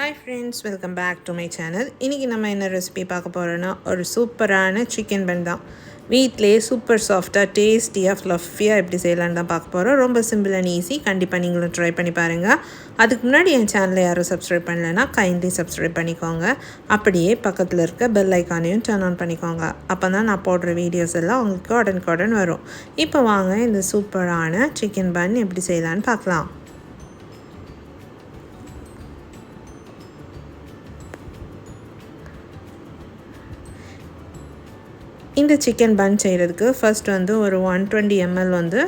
Hi friends welcome back to my channel இன்றைக்கி நம்ம என்ன ரெசிபி பார்க்க போகிறோன்னா ஒரு சூப்பரான சிக்கன் பன் தான். வீட்டிலே சூப்பர் சாஃப்டாக டேஸ்டியாக ஃப்ளஃபியாக எப்படி செய்யலான்னு தான் பார்க்க போகிறோம் ரொம்ப சிம்பிள் அண்ட் ஈஸி கண்டிப்பாக நீங்களும் ட்ரை பண்ணி பாருங்கள் அதுக்கு முன்னாடி என் சேனலை யாரும் சப்ஸ்கிரைப் பண்ணலைன்னா கைண்ட்லி சப்ஸ்கிரைப் பண்ணிக்கோங்க. அப்படியே பக்கத்தில் இருக்க பெல் ஐக்கானையும் டர்ன் ஆன் பண்ணிக்கோங்க. அப்போ தான் நான் போடுற வீடியோஸ் எல்லாம் உங்களுக்கு உடனுக்குடன் வரும். இப்போ வாங்க இந்த சூப்பரான சிக்கன் பன் எப்படி செய்யலான்னு பார்க்கலாம். இந்த சிக்கன் பன் செய்கிறதுக்கு ஃபர்ஸ்ட் வந்து ஒரு ஒன் டுவெண்ட்டி எம்எல் வந்து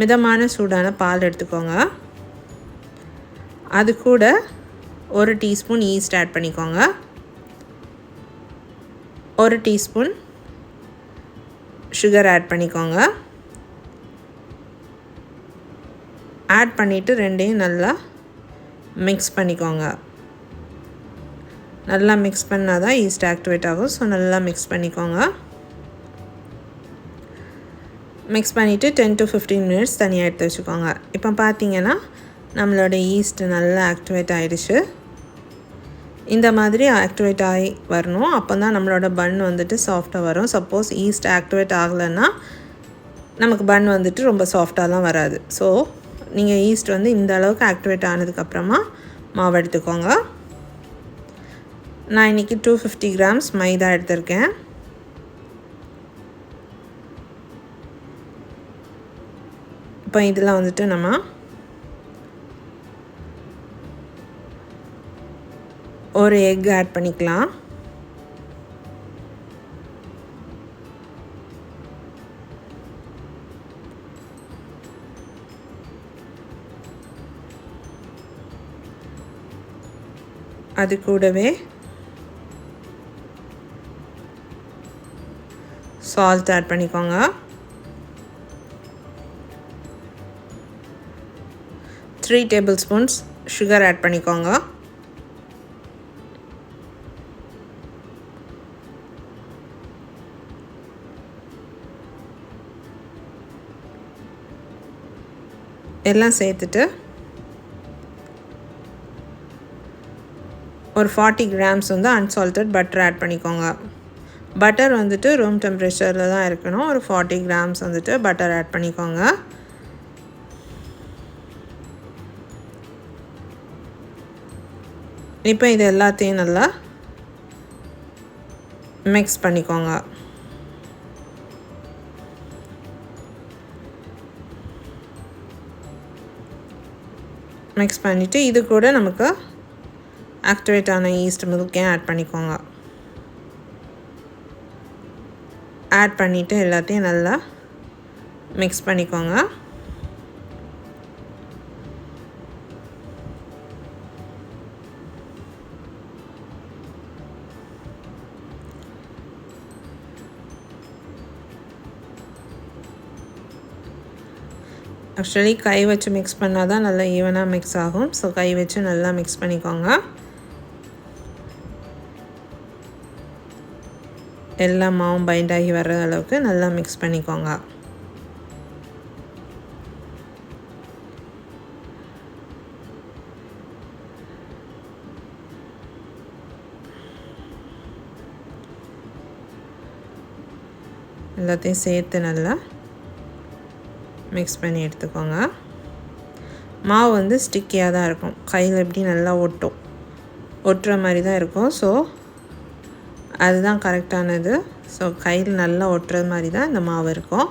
மிதமான சூடான பால் எடுத்துக்கோங்க. அது கூட ஒரு டீஸ்பூன் ஈஸ்ட் ஆட் பண்ணிக்கோங்க. ஒரு டீஸ்பூன் சுகர் ஆட் பண்ணிக்கோங்க. ஆட் பண்ணிவிட்டு ரெண்டையும் நல்லா மிக்ஸ் பண்ணிக்கோங்க. நல்லா மிக்ஸ் பண்ணால் தான் ஈஸ்ட் ஆக்டிவேட் ஆகும். ஸோ நல்லா மிக்ஸ் பண்ணிக்கோங்க. மிக்ஸ் பண்ணிவிட்டு டென் டு ஃபிஃப்டீன் மினிட்ஸ் தனியாக எடுத்து வச்சுக்கோங்க. இப்போ பார்த்தீங்கன்னா நம்மளோட ஈஸ்ட் நல்லா ஆக்டிவேட் ஆகிடுச்சு இந்த மாதிரி ஆக்டிவேட் ஆகி வரணும். அப்போ தான் நம்மளோட பன் வந்துட்டு சாஃப்டாக வரும். சப்போஸ் ஈஸ்ட் ஆக்டிவேட் ஆகலைன்னா நமக்கு பன் வந்துட்டு ரொம்ப சாஃப்டாலாம் வராது. ஸோ நீங்கள் ஈஸ்ட் வந்து இந்த அளவுக்கு ஆக்டிவேட் ஆனதுக்கப்புறமா மாவு எடுத்துக்கோங்க. நான் இன்றைக்கி டூ ஃபிஃப்டி கிராம்ஸ் மைதா எடுத்திருக்கேன். இப்போ இதில் வந்துட்டு நம்ம ஒரு எக் ஆட் பண்ணிக்கலாம். அது கூடவே சால்ட் ஆட் பண்ணிக்கோங்க. Three tablespoons sugar add பண்ணிக்கோங்க. எல்லாம் சேர்த்துட்டு ஒரு ஃபார்ட்டி கிராம்ஸ் வந்து அன்சால்டட் பட்டர் ஆட் பண்ணிக்கோங்க. பட்டர் வந்துட்டு ரூம் டெம்பரேச்சரில் தான் இருக்கணும். ஒரு ஃபார்ட்டி கிராம்ஸ் வந்துட்டு பட்டர் ஆட் பண்ணிக்கோங்க. இப்போ இது எல்லாத்தையும் நல்லா மிக்ஸ் பண்ணிக்கோங்க. மிக்ஸ் பண்ணிவிட்டு இது கூட நமக்கு ஆக்டிவேட் ஆன ஈஸ்ட் மில்க்கையும் ஆட் பண்ணிக்கோங்க. ஆட் பண்ணிவிட்டு எல்லாத்தையும் நல்லா மிக்ஸ் பண்ணிக்கோங்க. ஆக்சுவலி கை வச்சு மிக்ஸ் பண்ணால் தான் நல்லா ஈவனாக மிக்ஸ் ஆகும். ஸோ கை வச்சு நல்லா மிக்ஸ் பண்ணிக்கோங்க. எல்லா மாவும் பைண்ட் ஆகி வர்ற அளவுக்கு நல்லா மிக்ஸ் பண்ணிக்கோங்க. எல்லாத்தையும் சேர்த்து நல்லா மிக்ஸ் பண்ணி எடுத்துக்கோங்க. மாவு வந்து ஸ்டிக்கியாக தான் இருக்கும். கையில் எப்படி நல்லா ஒட்டும். ஒட்டுற மாதிரி தான் இருக்கும். ஸோ அதுதான் கரெக்டானது ஸோ கையில் நல்லா ஒட்டுற மாதிரி தான் இந்த மாவு இருக்கும்.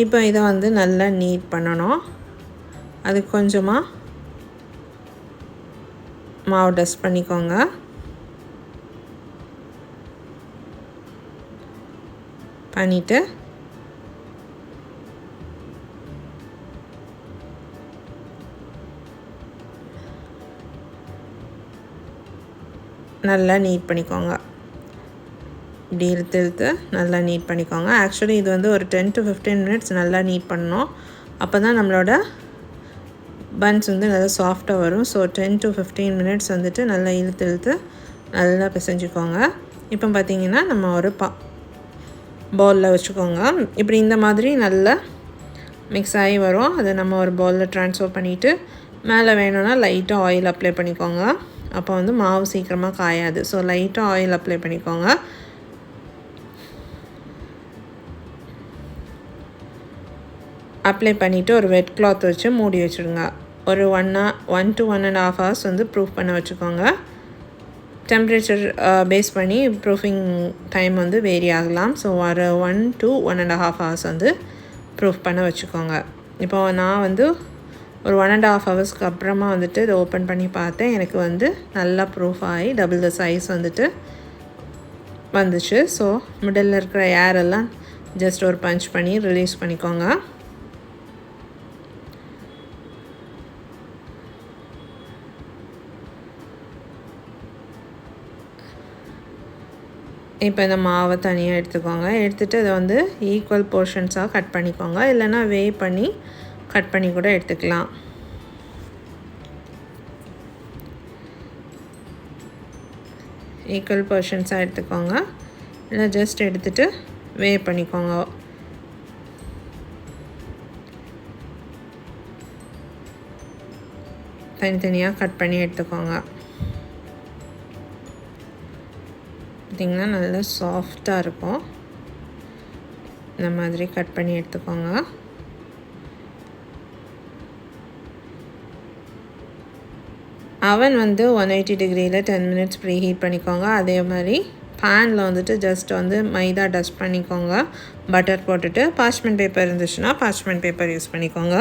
இப்போ இதை வந்து நல்லா நீட் பண்ணணும். அது கொஞ்சமாக மாவு டஸ்ட் பண்ணிக்கோங்க. பண்ணிவிட்டு நல்லா நீட் பண்ணிக்கோங்க. இப்படி இழுத்து இழுத்து நல்லா நீட் பண்ணிக்கோங்க. ஆக்சுவலி இது வந்து ஒரு டென் டு ஃபிஃப்டீன் மினிட்ஸ் நல்லா நீட் பண்ணணும். அப்போ தான் நம்மளோட பன்ஸ் வந்து நல்லா சாஃப்டாக வரும். So ten to fifteen minutes வந்துட்டு நல்லா இழுத்து இழுத்து நல்லா பிசைஞ்சுக்கோங்க. இப்போ பார்த்தீங்கன்னா நம்ம ஒரு பா பவுலில் வச்சுக்கோங்க. இப்படி இந்த மாதிரி நல்லா மிக்ஸ் ஆகி வரும். அதை நம்ம ஒரு பவுலில் ட்ரான்ஸ்ஃபர் பண்ணிவிட்டு மேலே வேணும்னா லைட்டாக ஆயில் அப்ளை பண்ணிக்கோங்க. அப்போ வந்து மாவு சீக்கிரமாக காயாது. ஸோ லைட்டாக ஆயில் அப்ளை பண்ணிக்கோங்க. அப்ளை பண்ணிவிட்டு ஒரு வெட் கிளாத் வச்சு மூடி வச்சுடுங்க. ஒரு one one to one and half hours வந்து ப்ரூஃப் பண்ண வச்சுக்கோங்க. டெம்ப்ரேச்சர் பேஸ் uh, பண்ணி ப்ரூஃபிங் டைம் வந்து வேரி ஆகலாம். ஸோ ஒரு one to one and half hours வந்து ப்ரூஃப் பண்ண வச்சுக்கோங்க. இப்போ நான் வந்து ஒரு ஒன் அண்ட் ஹாஃப் ஹவர்ஸ்க்கு அப்புறமா வந்துட்டு இதை ஓப்பன் பண்ணி பார்த்தேன். எனக்கு வந்து நல்லா ப்ரூஃப் ஆகி டபுள் த சைஸ் வந்துட்டு வந்துச்சு. ஸோ மிடில் இருக்கிற ஏர் எல்லாம் ஜஸ்ட் ஒரு பஞ்ச் பண்ணி ரிலீஸ் பண்ணிக்கோங்க. இப்போ இந்த மாவை தனியாக எடுத்துக்கோங்க. எடுத்துகிட்டு அதை வந்து ஈக்குவல் போர்ஷன்ஸாக கட் பண்ணிக்கோங்க. இல்லைனா வே பண்ணி கட் பண்ணி கூட எடுத்துக்கலாம். ஈக்குவல் போர்ஷன்ஸாக எடுத்துக்கோங்க. இல்லை ஜஸ்ட் எடுத்துகிட்டு வே பண்ணிக்கோங்க. தனித்தனியாக கட் பண்ணி எடுத்துக்கோங்க. பார்த்திங்கன்னா நல்லா சாஃப்டாக இருக்கும். இந்த மாதிரி கட் பண்ணி எடுத்துக்கோங்க. அவன் வந்து ஒன் எயிட்டி டிகிரியில் டென் மினிட்ஸ் ப்ரீ ஹீட் பண்ணிக்கோங்க. அதே மாதிரி பேனில் வந்துட்டு ஜஸ்ட் வந்து மைதா டஸ்ட் பண்ணிக்கோங்க. பட்டர் போட்டுட்டு பாச்மெண்ட் பேப்பர் இருந்துச்சுன்னா பாச்மெண்ட் பேப்பர் யூஸ் பண்ணிக்கோங்க.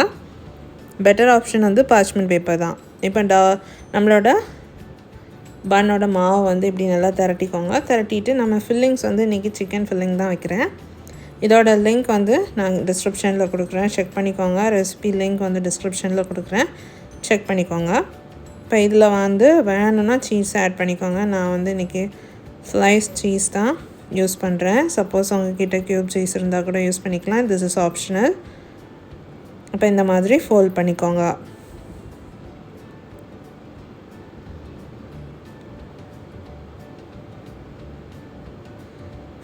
பெட்டர் ஆப்ஷன் வந்து பாச்மெண்ட் பேப்பர் தான். இப்போ ட நம்மளோட பன்னோட மாவை வந்து இப்படி நல்லா திரட்டிக்கோங்க. திரட்டிட்டு நம்ம ஃபில்லிங்ஸ் வந்து இன்றைக்கி சிக்கன் ஃபில்லிங் தான் வைக்கிறேன். இதோட லிங்க் வந்து நான் டிஸ்கிரிப்ஷனில் கொடுக்குறேன். செக் பண்ணிக்கோங்க. ரெசிபி லிங்க் வந்து டிஸ்கிரிப்ஷனில் கொடுக்குறேன். செக் பண்ணிக்கோங்க. இப்போ இதில் வந்து வேணும்னா சீஸ் ஆட் பண்ணிக்கோங்க. நான் வந்து இன்றைக்கி ஸ்லைஸ் சீஸ் தான் யூஸ் பண்ணுறேன் சப்போஸ் உங்ககிட்ட க்யூப் சீஸ் இருந்தால் கூட யூஸ் பண்ணிக்கலாம். திஸ் இஸ் ஆப்ஷனல் இப்போ இந்த மாதிரி ஃபோல்ட் பண்ணிக்கோங்க.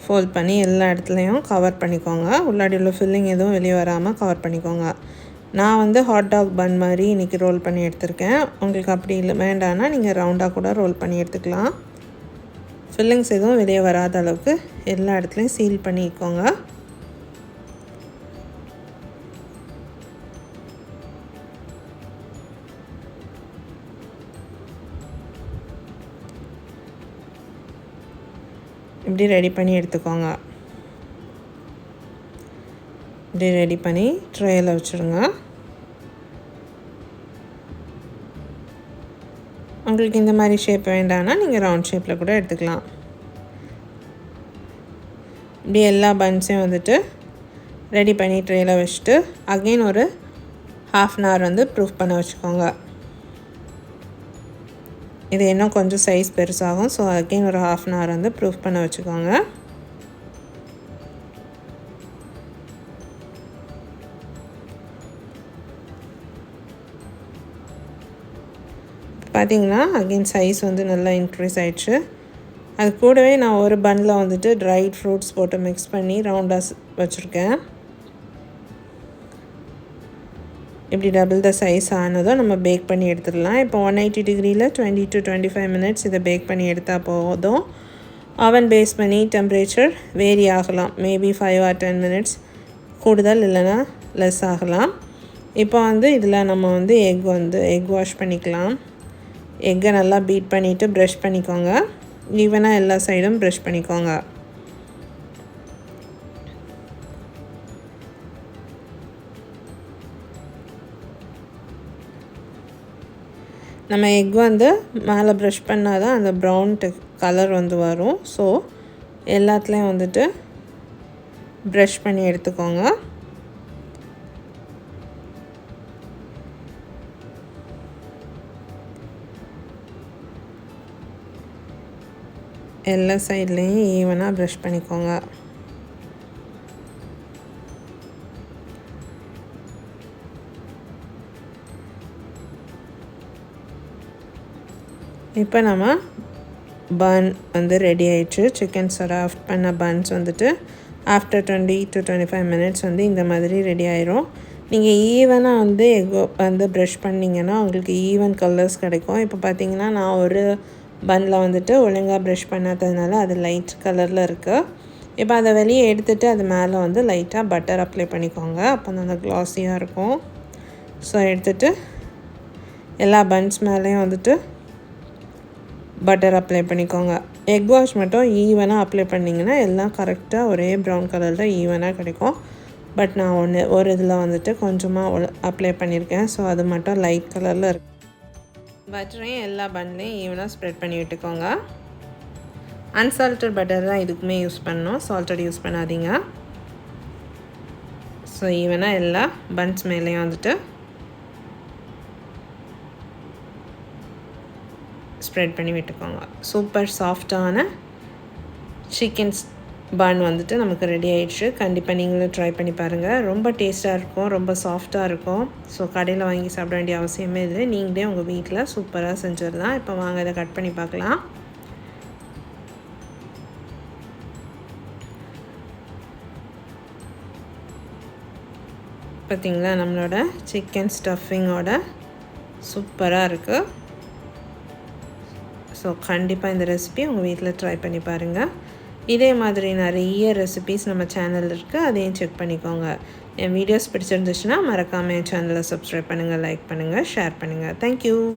ஃபோல்ட் பண்ணி எல்லா இடத்துலையும் கவர் பண்ணிக்கோங்க. உள்ளாடி உள்ள ஃபில்லிங் எதுவும் வெளியே வராமல் கவர் பண்ணிக்கோங்க. நான் வந்து ஹாட் டாக் பன் மாதிரி இன்றைக்கி ரோல் பண்ணி எடுத்திருக்கேன். உங்களுக்கு அப்படி இல்லை வேண்டான்னா நீங்கள் ரவுண்டாக கூட ரோல் பண்ணி எடுத்துக்கலாம். ஃபில்லிங்ஸ் எதுவும் வெளியே வராத அளவுக்கு எல்லா இடத்துலையும் சீல் பண்ணிக்கோங்க. இப்படி ரெடி பண்ணி எடுத்துக்கோங்க. இப்படி ரெடி பண்ணி ட்ரேயில் வச்சுருங்க. உங்களுக்கு இந்த மாதிரி ஷேப் வேண்டாம்னா நீங்கள் ரவுண்ட் ஷேப்பில் கூட எடுத்துக்கலாம். இப்படி எல்லா பன்ஸையும் வந்துட்டு ரெடி பண்ணி ட்ரேயில் வச்சுட்டு அகெயின் ஒரு ஹாஃப் அன் ஹவர் வந்து ப்ரூஃப் பண்ண வச்சுக்கோங்க. இது இன்னும் கொஞ்சம் சைஸ் பெருசாகும். ஸோ அகெயின் ஒரு ஹாஃப் அன் ஹவர் வந்து ப்ரூஃப் பண்ண வச்சுக்கோங்க. பார்த்தீங்கன்னா அகெயின் சைஸ் வந்து நல்லா இன்க்ரீஸ் ஆயிடுச்சு. அது கூடவே நான் ஒரு பன்னில் வந்துட்டு ட்ரைட் ஃப்ரூட்ஸ் போட்டு மிக்ஸ் பண்ணி ரவுண்டாக வச்சுருக்கேன். இப்படி டபுள் த சைஸ் ஆனதும் நம்ம பேக் பண்ணி எடுத்துடலாம். இப்போ ஒன் எயிட்டி டிகிரியில் twenty to twenty five minutes இதை பேக் பண்ணி எடுத்தால் போதும். அவன் பேஸ் பண்ணி டெம்ப்ரேச்சர் வேரி ஆகலாம். Maybe five or ten minutes கூடுதல் இல்லைன்னா லெஸ் ஆகலாம். இப்போ வந்து இதில் நம்ம வந்து எக் வந்து எக் வாஷ் பண்ணிக்கலாம். எக்கை நல்லா பீட் பண்ணிவிட்டு ப்ரஷ் பண்ணிக்கோங்க. ஈவனாக எல்லா சைடும் ப்ரஷ் பண்ணிக்கோங்க. நம்ம எக் வந்து மேலே ப்ரஷ் பண்ணால் தான் அந்த ப்ரௌன் கலர் வந்து வரும். ஸோ எல்லாத்துலேயும் வந்துட்டு ப்ரஷ் பண்ணி எடுத்துக்கோங்க. எல்லா சைட்லேயும் ஈவனாக ப்ரஷ் பண்ணிக்கோங்க. இப்போ நம்ம பன் வந்து ரெடி ஆயிடுச்சு. சிக்கன் சராஃப்ட் பண்ண பன்ஸ் வந்துட்டு after twenty to twenty five minutes வந்து இந்த மாதிரி ரெடி ஆயிரும். நீங்கள் ஈவனாக வந்து எக்கோ வந்து ப்ரஷ் பண்ணிங்கன்னா உங்களுக்கு ஈவன் கலர்ஸ் கிடைக்கும். இப்போ பார்த்தீங்கன்னா நான் ஒரு பன்னில் வந்துட்டு ஒழுங்காக ப்ரஷ் பண்ணாததுனால அது லைட் கலரில் இருக்குது இப்போ அதை வெளியே எடுத்துகிட்டு அது மேலே வந்து லைட்டாக பட்டர் அப்ளை பண்ணிக்கோங்க. அப்போ அந்த க்ளாஸியாக இருக்கும். ஸோ எடுத்துகிட்டு எல்லா பன்ஸ் மேலேயும் வந்துட்டு பட்டர் அப்ளை பண்ணிக்கோங்க. எக் வாஷ் மட்டும் ஈவனாக அப்ளை பண்ணிங்கன்னா எல்லாம் கரெக்டாக ஒரே ப்ரௌன் கலரில் ஈவனாக கிடைக்கும். பட் நான் ஒன்று ஒரு இதில் வந்துட்டு கொஞ்சமாக அப்ளை பண்ணியிருக்கேன் ஸோ அது மட்டும் லைட் கலரில் இருக்கு. பட்டரையும் எல்லா பன்லையும் ஈவனாக ஸ்ப்ரெட் பண்ணி விட்டுக்கோங்க. அன்சால்டட் பட்டர் தான் இதுக்குமே யூஸ் பண்ணோம் சால்ட்டட் யூஸ் பண்ணாதீங்க. ஸோ ஈவனாக எல்லா பன்ஸ் மேலேயும் வந்துட்டு ஸ்ப்ரெட் பண்ணி விட்டுக்கோங்க. சூப்பர் சாஃப்டான சிக்கன் பன் வந்துட்டு நமக்கு ரெடி ஆயிடுச்சு. கண்டிப்பாக நீங்களும் ட்ரை பண்ணி பாருங்கள் ரொம்ப டேஸ்ட்டாக இருக்கும் ரொம்ப சாஃப்டாக இருக்கும். ஸோ கடையில் வாங்கி சாப்பிட வேண்டிய அவசியமே இல்லை. நீங்களே உங்கள் வீட்டில் சூப்பராக செஞ்சிடலாம். இப்போ வாங்க இதை கட் பண்ணி பார்க்கலாம். பார்த்திங்களா நம்மளோட சிக்கன் ஸ்டஃபிங்கோட சூப்பராக இருக்குது ஸோ கண்டிப்பாக இந்த ரெசிபி உங்கள் வீட்டில் ட்ரை பண்ணி பாருங்கள் இதே மாதிரி நிறைய ரெசிபீஸ் நம்ம சேனலில் இருக்குது அதையும் செக் பண்ணிக்கோங்க. என் வீடியோஸ் பிடிச்சிருந்துச்சுன்னா மறக்காமல் என் சேனலை சப்ஸ்கிரைப் பண்ணுங்கள் லைக் பண்ணுங்கள் ஷேர் பண்ணுங்கள் தேங்க்யூ